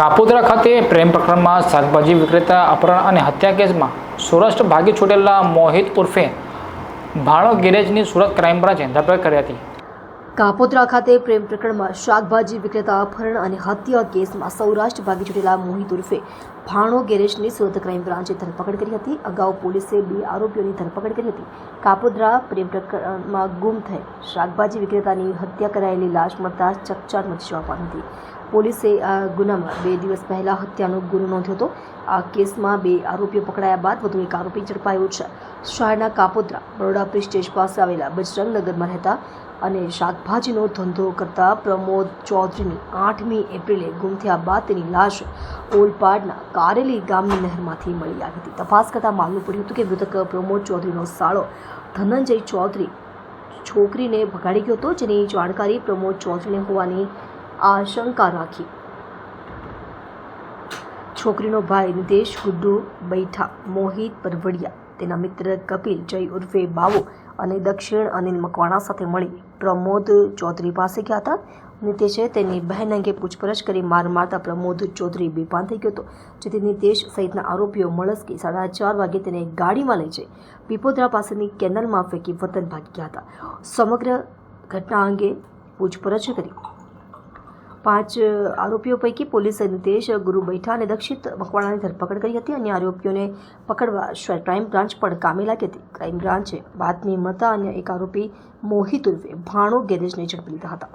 કાપોદ્રા ખાતે પ્રેમ પ્રકરણમાં શાકભાજી વિક્રેતા અપહરણ અને હત્યા કેસમાં સૌરાષ્ટ્ર ભાગી છૂટેલા મોહિત ઉર્ફે ભાણો ગેરેજની સુરત ક્રાઇમ બ્રાંચે ધરપકડ કરી હતી. કાપોદ્રા ખાતે પ્રેમ પ્રકરણમાં શાકભાજી વિક્રેતા અપહરણ અને હત્યા કેસમાં સૌરાષ્ટ્ર ભાગી છૂટેલા મોહિત ઉર્ફે ભાણો ગેરેજની સુરત ક્રાઇમ બ્રાંચે ધરપકડ કરી હતી. અગાઉ પોલીસે બે આરોપીઓની ધરપકડ કરી હતી. કાપોદ્રા પ્રેમ પ્રકરણમાં ગુમ થઈ શાકભાજી વિક્રેતાની હત્યા કરાયેલી લાશ મળતા ચકચાર મચી પામી હતી. પોલીસે આ ગુનામાં બે દિવસ પહેલા હત્યાનો ગુનો નોંધ્યો હતો. આ કેસમાં બે આરોપીઓ પકડાયા બાદ વધુ એક આરોપી ઝડપાયો છે. શહેરના કાપોદ્રા, બરોડા પ્રિસ્ટેજ પાસે આવેલા બજરંગનગરમાં રહેતા અને શાકભાજીનો ધંધો કરતા પ્રમોદ ચૌધરીની આઠમી એપ્રિલે ગુમ થયા બાદ તેની લાશ ઓલપાડના કારેલી ગામની નહેરમાંથી મળી આવી હતી. તપાસ કરતાં માલુમ પડ્યું હતું કે મૃતક પ્રમોદ ચૌધરીનો સાળો ધનંજય ચૌધરી છોકરીને ભગાડી ગયો હતો. જેની જાણકારી પ્રમોદ ચૌધરીને હોવાની આશંકા રાખી. છોકરીનો ભાઈ નિતેશ ગુડ્ડુ બૈઠા મોહિત પરવડિયા તેના મિત્ર કપિલ, જય ઉર્ફે બાવો અને દક્ષિણ અનિલ મકવાણા સાથે મળી પ્રમોદ ચૌધરી પાસે ગયા હતા. નિતેશે તેની બહેન અંગે પૂછપરછ કરી માર મારતા પ્રમોદ ચૌધરી બેભાન થઈ ગયો હતો. જેથી નિતેશ સહિતના આરોપીઓ મળસ્કી સાડા ચાર વાગે તેને ગાડીમાં લઈ જઈ પીપોદરા પાસેની કેનલમાં ફેંકી વતન ભાગી ગયા હતા. સમગ્ર ઘટના અંગે પૂછપરછ કરી. પાંચ આરોપીઓ પૈકી પોલીસે નિતેશ ગુરુ બૈઠા અને દક્ષિત મકવાણાની ધરપકડ કરી હતી. અને આરોપીઓને પકડવા ક્રાઇમ બ્રાન્ચ પણ કામે લાગી હતી ક્રાઇમ બ્રાન્ચે બાતમી મળતા અન્ય એક આરોપી મોહિત ઉર્ફે ભાણો ગેરેજને ઝડપી લીધા હતા.